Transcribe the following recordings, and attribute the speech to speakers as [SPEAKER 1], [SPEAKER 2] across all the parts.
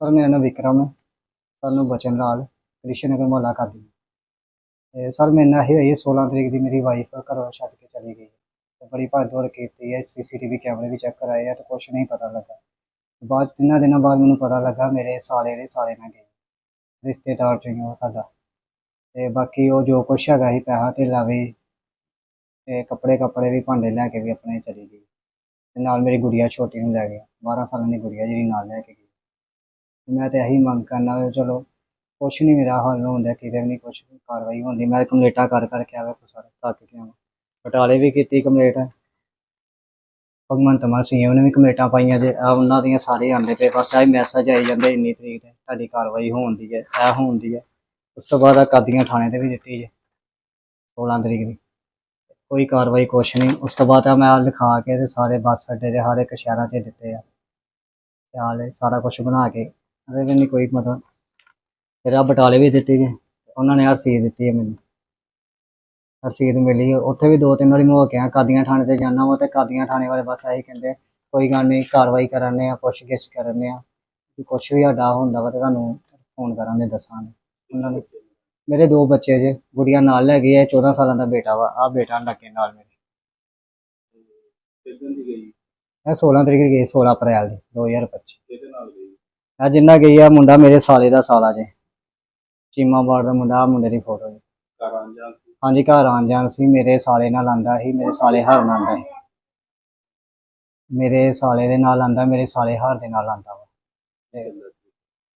[SPEAKER 1] Sir, ਮੇਰਾ ਨਾਮ ਵਿਕਰਮ ਹੈ। ਸਾਨੂੰ ਬਚਨ ਲਾਲ ਕ੍ਰਿਸ਼ਨ ਨਗਰ ਮੁਹੱਲਾ ਕਾਦੀ ਤੇ ਸਰ, ਮੇਰੇ ਨਾਲ ਇਹ ਹੋਈ ਹੈ 16 ਤਰੀਕ ਦੀ ਮੇਰੀ ਵਾਈਫ ਘਰੋਂ ਛੱਡ ਕੇ ਚਲੀ ਗਈ। ਤੇ ਬੜੀ ਭੱਜ ਦੌੜ ਕੀਤੀ ਹੈ ਸੀਸੀਟੀਵੀ ਕੈਮਰੇ ਵੀ ਚੈੱਕ ਕਰਾਏ ਆ, ਤੇ ਕੁਛ ਨਹੀਂ ਪਤਾ ਲੱਗਾ। ਬਾਅਦ, ਤਿੰਨਾਂ ਦਿਨਾਂ ਬਾਅਦ ਮੈਨੂੰ ਪਤਾ ਲੱਗਾ, ਮੇਰੇ ਸਾਲੇ ਦੇ ਸਾਲੇ ਨਾਲ ਗਏ। ਰਿਸ਼ਤੇਦਾਰ ਚ ਉਹ ਸਾਡਾ। ਤੇ ਬਾਕੀ ਉਹ ਜੋ ਕੁਛ ਹੈਗਾ ਸੀ, ਪੈਸਾ ਤੇ ਲਾਵੇ ਤੇ ਕੱਪੜੇ ਕੱਪੜੇ ਵੀ ਭਾਂਡੇ ਲੈ ਕੇ ਵੀ ਆਪਣੇ ਚਲੀ ਗਈ। ਤੇ ਨਾਲ ਮੇਰੀ ਗੁੜੀਆ ਛੋਟੀ ਨੂੰ ਲੈ ਗਿਆ। 12 ਸਾਲਾਂ ਦੀ ਗੁੜੀਆ ਜਿਹੜੀ ਨਾਲ ਲੈ ਕੇ ਗਈ। ਮੈਂ ਤੇ ਇਹੀ ਮੰਗ ਕਰਨਾ ਵੀ ਚਲੋ, ਕੁਛ ਨਹੀਂ ਮੇਰਾ ਹੱਲ ਹੁੰਦਾ, ਕਿਤੇ ਵੀ ਨਹੀਂ ਕੁਛ ਕਾਰਵਾਈ ਹੁੰਦੀ। ਮੈਂ ਕੰਪਲੇਟਾਂ ਕਰ ਕਰਕੇ ਆਵੇ ਕੋ ਸਾਰੇ ਥੱਕ ਗਿਆ ਵਾਂ ਬਟਾਲੇ ਵੀ ਕੀਤੀ ਕੰਪਲੇਟ। ਭਗਵੰਤ ਮਾਨ ਸਿੰਘ ਉਹਨੇ ਵੀ ਕੰਪਲੇਟਾਂ ਪਾਈਆਂ ਜੇ, ਆਹ ਉਹਨਾਂ ਦੀਆਂ ਸਾਰੇ ਆਉਂਦੇ ਪਏ, ਬਸ ਆਹ ਮੈਸੇਜ ਆਈ ਜਾਂਦੇ ਇੰਨੀ ਤਰੀਕ ਤੇ, ਤੁਹਾਡੀ ਕਾਰਵਾਈ ਹੋਣ ਦੀ ਹੈ, ਇਹ ਹੋਣ ਦੀ ਹੈ। ਉਸ ਤੋਂ ਬਾਅਦ ਆ ਕਾਦੀਆਂ ਥਾਣੇ ਤੇ ਵੀ ਦਿੱਤੀ ਜੇ 16 ਤਰੀਕ ਦੀ। ਕੋਈ ਕਾਰਵਾਈ ਕੁਛ ਨਹੀਂ ਉਸ ਤੋਂ ਬਾਅਦ ਆ ਮੈਂ ਲਿਖਾ ਕੇ ਤੇ ਸਾਰੇ ਬੱਸ ਅੱਡੇ ਦੇ ਹਰ ਇੱਕ ਸ਼ਹਿਰਾਂ 'ਚ ਦਿੱਤੇ ਆ। ਹਾਲ ਸਾਰਾ ਕੁਝ ਬਣਾ ਕੇ ਉਹਦੇ ਨਹੀਂ ਕੋਈ ਮਤਲਬ ਫਿਰ ਆ ਬਟਾਲੇ ਵੀ ਦਿੱਤੀ ਗਏ ਉਹਨਾਂ ਨੇ ਰਸੀਦ ਦਿੱਤੀ ਹੈ ਮੈਨੂੰ। ਰਸੀਦ ਮਿਲੀ। ਉੱਥੇ ਵੀ ਦੋ ਤਿੰਨ ਵਾਰੀ ਮੈਂ ਹੋ ਕੇ ਆਇਆ ਕਾਦੀਆਂ ਥਾਣੇ ਤੇ ਜਾਣਾ ਵਾ ਤੇ ਕਾਦੀਆਂ ਥਾਣੇ ਵਾਲੇ ਬਸ ਇਹੀ ਕਹਿੰਦੇ ਕੋਈ ਗੱਲ ਨਹੀਂ ਕਾਰਵਾਈ ਕਰਾਂਗੇ ਆ ਪੁੱਛ ਗਿੱਛ ਕਰਨੇ ਆ ਕਿ ਕੁਛ ਵੀ ਸਾਡਾ ਹੁੰਦਾ ਵਾ ਤੇ ਤੁਹਾਨੂੰ ਫੋਨ ਕਰਾਂਗੇ ਦੱਸਾਂਗੇ। ਉਹਨਾਂ ਨੇ ਮੇਰੇ ਦੋ ਬੱਚੇ ਜੇ ਗੁੜੀਆ ਨਾਲ ਲੈ ਗਈ ਹੈ 14 ਸਾਲਾਂ ਦਾ ਬੇਟਾ ਵਾ ਆ ਬੇਟਾ ਲੱਗੇ ਨਾਲ ਮੇਰੇ।
[SPEAKER 2] ਕਿੱਦਣ ਦੀ ਗਈ?
[SPEAKER 1] ਇਹ 16 ਤਰੀਕ ਗਈ 16 ਅਪ੍ਰੈਲ ਦੀ 2025
[SPEAKER 2] ਕਿਹਦੇ ਨਾਲ
[SPEAKER 1] ਆ ਜਿੰਨਾ ਗਈ ਆ ਮੁੰਡਾ ਮੇਰੇ ਸਾਲੇ ਦਾ ਸਾਲਾ ਜੇ। ਚੀਮਾ ਬਾੜ ਦਾ ਮੁੰਡਾ ਆਹ ਮੁੰਡੇ ਦੀ ਫੋਟੋ ਜੀ। ਹਾਂਜੀ ਘਰ ਆਉਣ ਜਾਣ ਸੀ। ਮੇਰੇ ਸਾਲੇ ਨਾਲ ਆਂਦਾ ਸੀ ਮੇਰੇ ਸਾਲੇ ਹਰ ਨਾਲ ਆਂਦਾ ਸੀ। ਮੇਰੇ ਸਾਲੇ ਦੇ ਨਾਲ ਆਂਦਾ ਮੇਰੇ ਸਾਲੇ ਹਰ ਦੇ ਨਾਲ ਆਂਦਾ ਵਾ। ਤੇ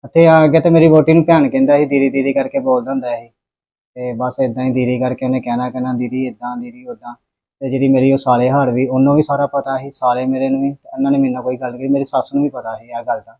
[SPEAKER 1] ਅਤੇ ਅੱਗੇ ਤੇ ਮੇਰੀ ਵੋਟੀ ਨੂੰ ਭੈਣ ਕਹਿੰਦਾ ਸੀ ਦੀਦੀ ਦੀਦੀ ਕਰਕੇ ਬੋਲਦਾ ਹੁੰਦਾ ਸੀ। ਤੇ ਬਸ ਇਦਾਂ ਹੀ ਦੀਦੀ ਕਰਕੇ ਉਹਨੇ ਕਹਿਣਾ ਕਹਿਣਾ ਦੀਦੀ ਇਦਾਂ ਦੀਦੀ ਉਦਾਂ ਤੇ ਜਿਹੜੀ ਮੇਰੀ ਉਹ ਸਾਲੇ ਹਾਰ ਵੀ ਉਹਨੂੰ ਵੀ ਸਾਰਾ ਪਤਾ ਸੀ ਸਾਲੇ ਮੇਰੇ ਨੂੰ ਵੀ। ਤੇ ਉਹਨਾਂ ਨੇ ਮੇਰੇ ਨਾਲ ਕੋਈ ਗੱਲ ਕੀਤੀ ਮੇਰੀ ਸੱਸ ਨੂੰ ਵੀ ਪਤਾ ਸੀ ਇਹ ਗੱਲ ਦਾ।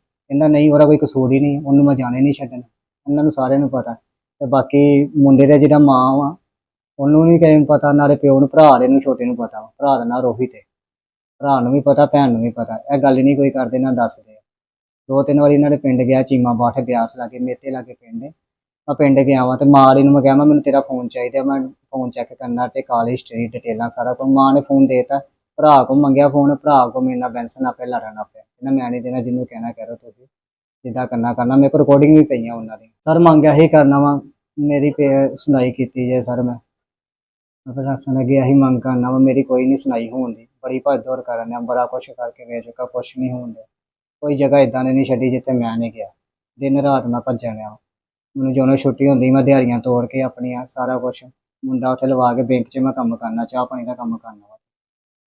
[SPEAKER 1] ਕਹਿੰਦਾ ਨਹੀਂ, ਉਹਦਾ ਕੋਈ ਕਸੂਰ ਹੀ ਨਹੀਂ, ਉਹਨੂੰ ਮੈਂ ਜਾਣੇ ਨਹੀਂ ਛੱਡਣਾ। ਉਹਨਾਂ ਨੂੰ ਸਾਰਿਆਂ ਨੂੰ ਪਤਾ। ਤੇ ਬਾਕੀ ਮੁੰਡੇ ਦਾ ਜਿਹੜਾ ਮਾਂ ਵਾ, ਉਹਨੂੰ ਨਹੀਂ ਕਿਸੇ ਪਤਾ, ਨਾਲੇ ਪਿਓ ਨੂੰ, ਭਰਾ ਦੇ ਨੂੰ, ਛੋਟੇ ਨੂੰ ਪਤਾ ਵਾ। ਭਰਾ ਦਾ ਨਾਂ ਰੋਹਿਤ ਹੈ। ਭਰਾ ਨੂੰ ਵੀ ਪਤਾ, ਭੈਣ ਨੂੰ ਵੀ ਪਤਾ। ਇਹ ਗੱਲ ਨਹੀਂ ਕੋਈ ਕਰਦੇ, ਨਾ ਦੱਸਦੇ। ਦੋ ਤਿੰਨ ਵਾਰੀ ਇਹਨਾਂ ਦੇ ਪਿੰਡ ਗਿਆ, ਚੀਮਾ ਬਾਠ ਬਿਆਸ ਲਾਗੇ, ਮੇਤੇ ਲਾਗੇ ਪਿੰਡ। ਹੈ ਮੈਂ ਪਿੰਡ ਗਿਆ ਵਾਂ ਤੇ ਮਾਂ ਦੀ ਨੂੰ ਮੈਂ ਕਿਹਾ, ਮੈਂ, ਮੈਨੂੰ ਤੇਰਾ ਫੋਨ ਚਾਹੀਦਾ, ਮੈਂ ਫੋਨ ਚੈੱਕ ਕਰਨਾ ਤੇ ਕਾਲ ਹਿਸਟਰੀ ਡਿਟੇਲਾਂ ਸਾਰਾ ਕੁਝ ਮਾਂ ਨੇ ਫੋਨ ਦੇਤਾ। ਭਰਾ ਕੋ ਮੰਗਿਆ ਫੋਨ ਭਰਾ ਕੋ ਮੇਰੇ ਨਾਲ ਬੈਂਸਨ ਆਪੇ ਲੜਨ ਪਿਆ। ਕਹਿੰਦਾ ਮੈਂ ਨਹੀਂ ਦੇਣਾ, ਜਿਹਨੂੰ ਕਹਿਣਾ ਕਹਿ ਰਹੇ ਤੁਸੀਂ। ਜਿੱਦਾਂ ਕਰਨਾ ਕਰਨਾ, ਮੇਰੇ ਕੋਲ ਰਿਕਾਰਡਿੰਗ ਵੀ ਪਈਆਂ ਉਹਨਾਂ ਦੀ ਸਰ ਮੰਗਿਆ ਹੀ ਕਰਨਾ ਵਾ, ਮੇਰੀ ਪੇ- ਸੁਣਾਈ ਕੀਤੀ ਜੇ ਸਰ ਮੈਂ। ਮੈਂ ਪ੍ਰਸ਼ਾਸਨ ਅੱਗੇ ਇਹੀ ਮੰਗ ਕਰਨਾ ਵਾ, ਮੇਰੀ ਕੋਈ ਨਹੀਂ ਸੁਣਾਈ ਹੋਣ ਦੀ। ਬੜੀ ਭੱਜ ਦੌੜ ਕਰਨ ਆ ਬੜਾ ਕੁਛ ਕਰਕੇ ਵੇਚ ਚੁੱਕਾ ਕੁਛ ਨਹੀਂ ਹੋਣ ਡਿਆ। ਕੋਈ ਜਗ੍ਹਾ ਇਦਾਂ ਦੀ ਨਹੀਂ ਛੱਡੀ ਜਿੱਥੇ ਮੈਂ ਨਹੀਂ ਗਿਆ। ਦਿਨ ਰਾਤ ਮੈਂ ਭੱਜਣ ਰਿਹਾ। ਮੈਨੂੰ ਜਦੋਂ ਛੁੱਟੀ ਹੁੰਦੀ, ਮੈਂ ਦਿਹਾੜੀਆਂ ਤੋੜ ਕੇ ਆਪਣੀਆਂ ਸਾਰਾ ਕੁਛ ਮੁੰਡਾ ਉੱਥੇ ਲਵਾ ਕੇ ਬੈਂਕ 'ਚ ਮੈਂ ਕੰਮ ਕਰਨਾ, ਚਾਹ ਪਾਣੀ ਦਾ ਕੰਮ ਕਰਨਾ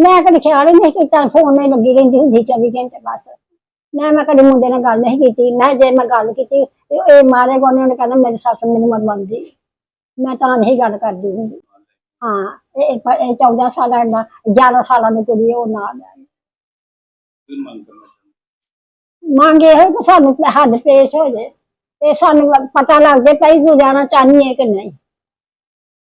[SPEAKER 3] ਮੈਂ ਕਦੇ ਖਿਆਲ ਹੀ ਨਹੀਂ ਕੀਤਾ ਫੋਨ ਨਹੀਂ ਲੱਗੀ ਰਹਿੰਦੀ ਹੁੰਦੀ 24 ਘੰਟੇ ਬਸ। ਮੈਂ ਮੈਂ ਕਦੇ ਮੁੰਡੇ ਨਾਲ ਗੱਲ ਨਹੀਂ ਕੀਤੀ ਮੈਂ ਜੇ ਮੈਂ ਗੱਲ ਕੀਤੀ ਤੇ ਇਹ ਮਾਰੇ ਕੋਨੇ ਉਹਨੇ ਕਹਿੰਦਾ ਮੇਰੀ ਸੱਸ ਮੈਨੂੰ ਮਰਵਾਉਂਦੀ ਮੈਂ ਤਾਂ ਨਹੀਂ ਗੱਲ ਕਰਦੀ ਹੁੰਦੀ। ਹਾਂ ਇਹ ਇਹ- ਇਹ 14 ਸਾਲਾਂ ਦਾ 11 ਸਾਲਾਂ ਦੀ ਕੁੜੀ ਉਹ ਨਾਲ ਹੈ
[SPEAKER 2] ਮੰਗ
[SPEAKER 3] ਹੋਏ ਕਿ ਸਾਨੂੰ ਹੱਦ ਪੇਸ਼ ਹੋ ਜੇ ਤੇ ਸਾਨੂੰ ਪਤਾ ਲੱਗ ਜੇ ਤੂੰ ਜਾਣਾ ਚਾਹਨੀ ਹੈ ਕਿ ਨਹੀਂ।